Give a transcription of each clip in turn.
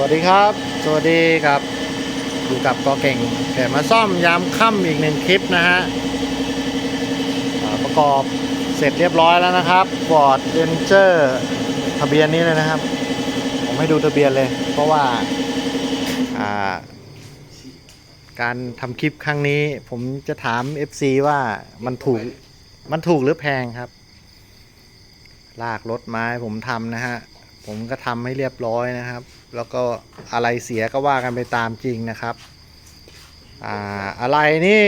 วัสดีครับ สวัสดีครับ อยู่กับกอเก่งแกมาซ่อมยามค่ำอีกหนึ่งคลิปนะฮะประกอบเสร็จเรียบร้อยแล้วนะครับฟอร์ดเรนเจอร์ทะเบียนนี้เลยนะครับ ผมให้ดูทะเบียนเลย เพราะว่าอ่าการทำคลิปครั้งนี้ ผมจะถาม FC ว่ามันถูกมันถูกหรือแพงครับ ลากรถไม้ผมทำนะฮะ ผมก็ทำให้เรียบร้อยนะครับ แล้วก็อะไรเสียก็ว่ากันไปตามจริงนะครับอ่าอะไรนี่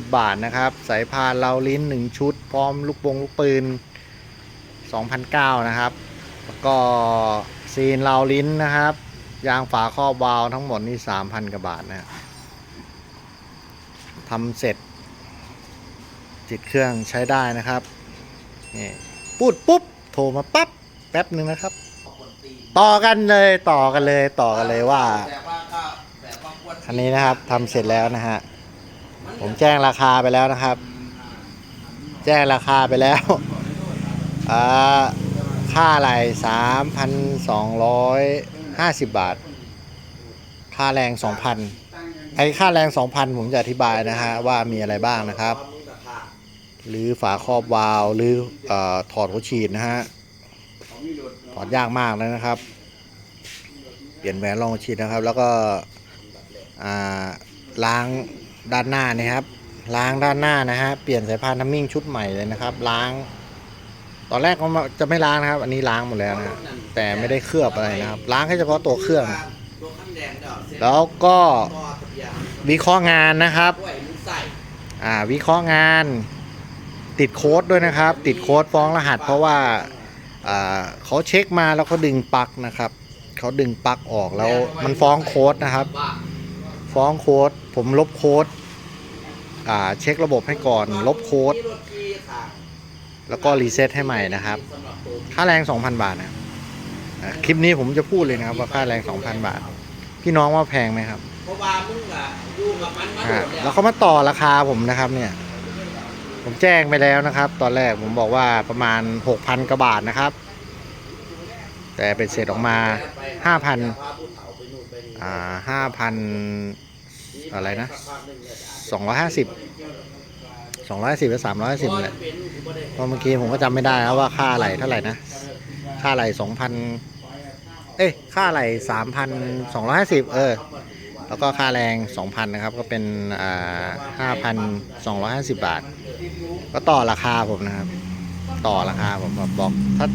3,250 บาทนะครับ สายพานเราลิ้น 1 ชุด พร้อมลูกปงลูกปืน2,009นะครับ แล้วก็ซีนเราลิ้นนะครับ ยางฝาครอบวาล์วทั้งหมดนี่ 3,000กว่าบาทนะทำเสร็จ ติดเครื่องใช้ได้นะครับนี่พูดปุ๊บ โทรมาปั๊บ แป๊บหนึ่งนะครับ ต่อกันเลยต่อกันเลยต่อกันเลยว่าคันนี้นะครับทำเสร็จแล้วนะฮะ ผมแจ้งราคาไปแล้วนะครับ แจ้งราคาไปแล้ว อ่าค่าอะไรสามพันสองร้อยห้าสิบบาท ค่าแรงสองพันไอ้ค่าแรงสองพันผมจะอธิบายนะฮะว่ามีอะไรบ้างนะครับ หรือฝาครอบวาล์วหรือเออถอดหัวฉีดนะฮะ ถอดยากมากเลยนะครับ เปลี่ยนแหวนรองหัวฉีดนะครับ แล้วก็ล้างด้านหน้านี่ครับ ล้างด้านหน้านะฮะ เปลี่ยนสายพานทัมมิ่งชุดใหม่เลยนะครับ ล้าง ตอนแรกก็จะไม่ล้างนะครับ อันนี้ล้างหมดแล้วนะแต่ไม่ได้เคลือบอะไรนะครับ ล้างแค่เฉพาะตัวเครื่อง แล้วก็วิเคราะห์งานนะครับอ่าวิเคราะห์งาน ติดโค้ดด้วยนะครับ ติดโค้ดฟ้องรหัส เพราะว่า เขาเช็คมาแล้วเขาดึงปลั๊กนะครับเขาดึงปลั๊กออกแล้วมันฟ้องโค้ดนะครับ ฟ้องโค้ดผมลบโค้ดอ่าเช็คระบบให้ก่อน ลบโค้ดแล้วก็รีเซ็ตให้ใหม่นะครับ ค่าแรง 2,000 บาทนะครับอ่าคลิปนี้ผมจะพูดเลยนะครับว่าค่าแรง 2,000 บาท พี่น้องว่าแพงไหมครับเพราะว่ามึงอะอยู่กับมันมาอ่าโดดแล้วเขามาต่อราคาผมนะครับเนี่ย ผมแจ้งไปแล้วนะครับ ตอนแรกผมบอกว่าประมาณ 6,000กว่าบาทนะครับ แต่เป็นเสร็จออกมา 5,000พาผู้เฒ่าไปนู่นไปนี่อ่า5,000 อะไรนะ 250 250หรือ350แหละเพราะเมื่อกี้ผมก็จำไม่ได้ว่าค่าอะไรเท่าไหร่นะ ค่าอะไร2,000 เอ้ยค่าอะไร3,250 เออ แล้วก็ค่าแรง 2,000 นะครับ ก็เป็นอ่า5,250 บาท ก็ต่อราคาผมนะครับ ต่อราคาผมแบบบอกถ้า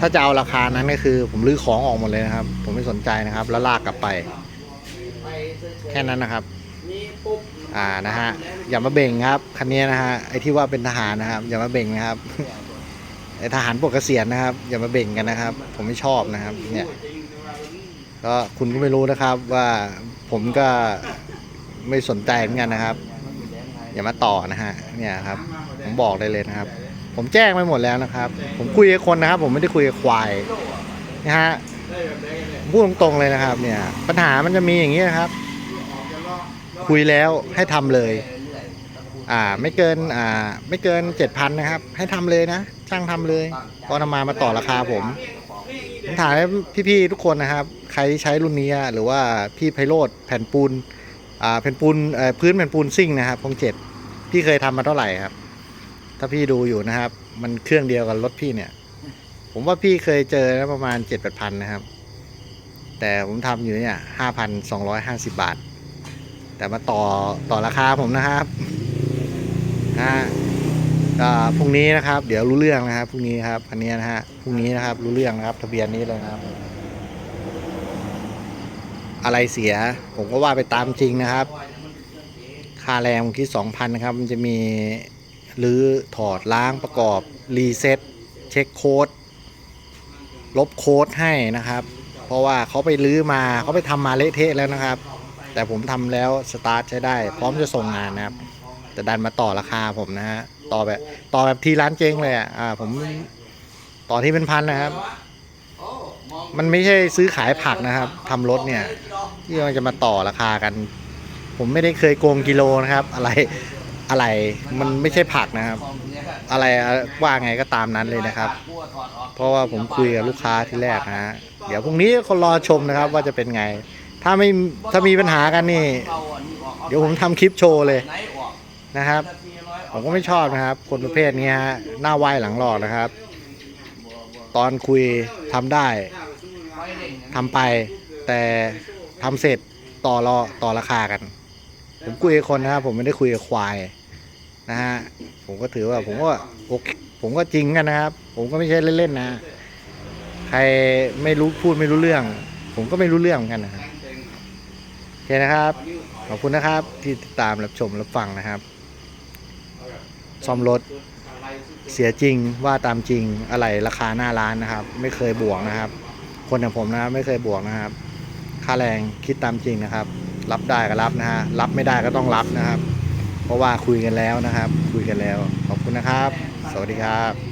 ถ้าจะเอาราคานั้นก็คือ ผมรื้อของออกหมดเลยนะครับ ผมไม่สนใจนะครับ แล้วลากกลับไป แค่นั้นนะครับ อ่านะฮะอย่ามาเบ่งครับคันนี้นะฮะไอ้ที่ว่าเป็นทหารนะครับ อย่ามาเบ่งนะครับไอทหารปลดเกษียณนะครับ อย่ามาเบ่งกันนะครับ ผมไม่ชอบนะครับ เนี่ย ก็คุณก็ไม่รู้นะครับว่าผมก็ไม่สนใจเหมือนกันนะครับ อย่ามาต่อนะฮะเนี่ยครับ ผมบอกได้เลยนะครับ ผมแจ้งไปหมดแล้วนะครับ ผมคุยกับคนนะครับ ผมไม่ได้คุยกับควายนะฮะพูดตรงๆเลยนะครับ เนี่ย ปัญหามันจะมีอย่างนี้นะครับ คุยแล้วให้ทำเลย อ่าไม่เกินอ่าไม่เกินเจ็ดพันนะครับ ให้ทำเลยนะช่างทำเลยก็นำมามาต่อราคาผม ผมถามให้พี่ๆทุกคนนะครับ ใครใช้รุ่นนี้หรือว่าพี่ไพโรธแผ่นปูนอ่าแผ่นปูนพื้นแผ่นปูนซิ่งนะครับพงเจ็ดพี่เคยทำมาเท่าไหร่ครับ ถ้าพี่ดูอยู่นะครับ มันเครื่องเดียวกับรถพี่เนี่ย ผมว่าพี่เคยเจอนะประมาณเจ็ดแปดพันนะครับ แต่ผมทำอยู่เนี่ยห้าพันสองร้อยห้าสิบบาท แต่มาต่อต่อราคาผมนะครับฮะอ่า พรุ่งนี้นะครับ เดี๋ยวรู้เรื่องนะครับพรุ่งนี้ครับอันนี้นะฮะพรุ่งนี้นะครับ รู้เรื่องนะครับ ทะเบียนนี้เลยนะครับ อะไรเสีย ผมก็ว่าไปตามจริงนะครับ ค่าแรงผมคิดสองพันนะครับ มันจะมีรื้อถอดล้างประกอบรีเซ็ตเช็คโค้ดลบโค้ดให้นะครับ เพราะว่าเขาไปรื้อมาเขาไปทำมาเละเทะแล้วนะครับ แต่ผมทำแล้วสตาร์ทใช้ได้ พร้อมจะส่งงานนะครับ แต่ดันมาต่อราคาผมนะฮะต่อแบบต่อแบบทีร้านเจ๊งเลยอะอ่าผมต่อที่เป็นพันนะครับ มันไม่ใช่ซื้อขายผักนะครับทำรถเนี่ย ที่มันจะมาต่อราคากัน ผมไม่ได้เคยโกงกิโลนะครับ อะไรอะไรมันไม่ใช่ผักนะครับ อะไรว่าไงก็ตามนั้นเลยนะครับ เพราะว่าผมคุยกับลูกค้าที่แรกนะฮะเดี๋ยวพรุ่งนี้คนรอชมนะครับว่าจะเป็นไง ถ้าไม่ถ้ามีปัญหากันนี่ เดี๋ยวผมทำคลิปโชว์เลย นะครับ ผมก็ไม่ชอบนะครับ คนประเภทนี้ฮะหน้าไหวหลังหลอกนะครับ ตอนคุยทำได้ไว้เล่นอย่างนี้ทำไป แต่ทำเสร็จต่อรอต่อราคากัน ผมคุยกับคนนะครับ ผมไม่ได้คุยกับควายนะฮะผมก็ถือว่าผมก็โอเคผมก็จริงกันนะครับ ผมก็ไม่ใช่เล่นๆนะ ใครไม่รู้พูดไม่รู้เรื่อง ผมก็ไม่รู้เรื่องเหมือนกันนะครับโอเคนะครับ ขอบคุณนะครับที่ติดตามรับชมรับฟังนะครับ ซ่อมรถ เสียจริงว่าตามจริงอะไรราคาหน้าร้านนะครับ ไม่เคยบวกนะครับ คนอย่างผมนะครับไม่เคยบวกนะครับ ค่าแรงคิดตามจริงนะครับ รับได้ก็รับนะฮะรับไม่ได้ก็ต้องรับนะครับ เพราะว่าคุยกันแล้วนะครับ คุยกันแล้ว ขอบคุณนะครับ สวัสดีครับ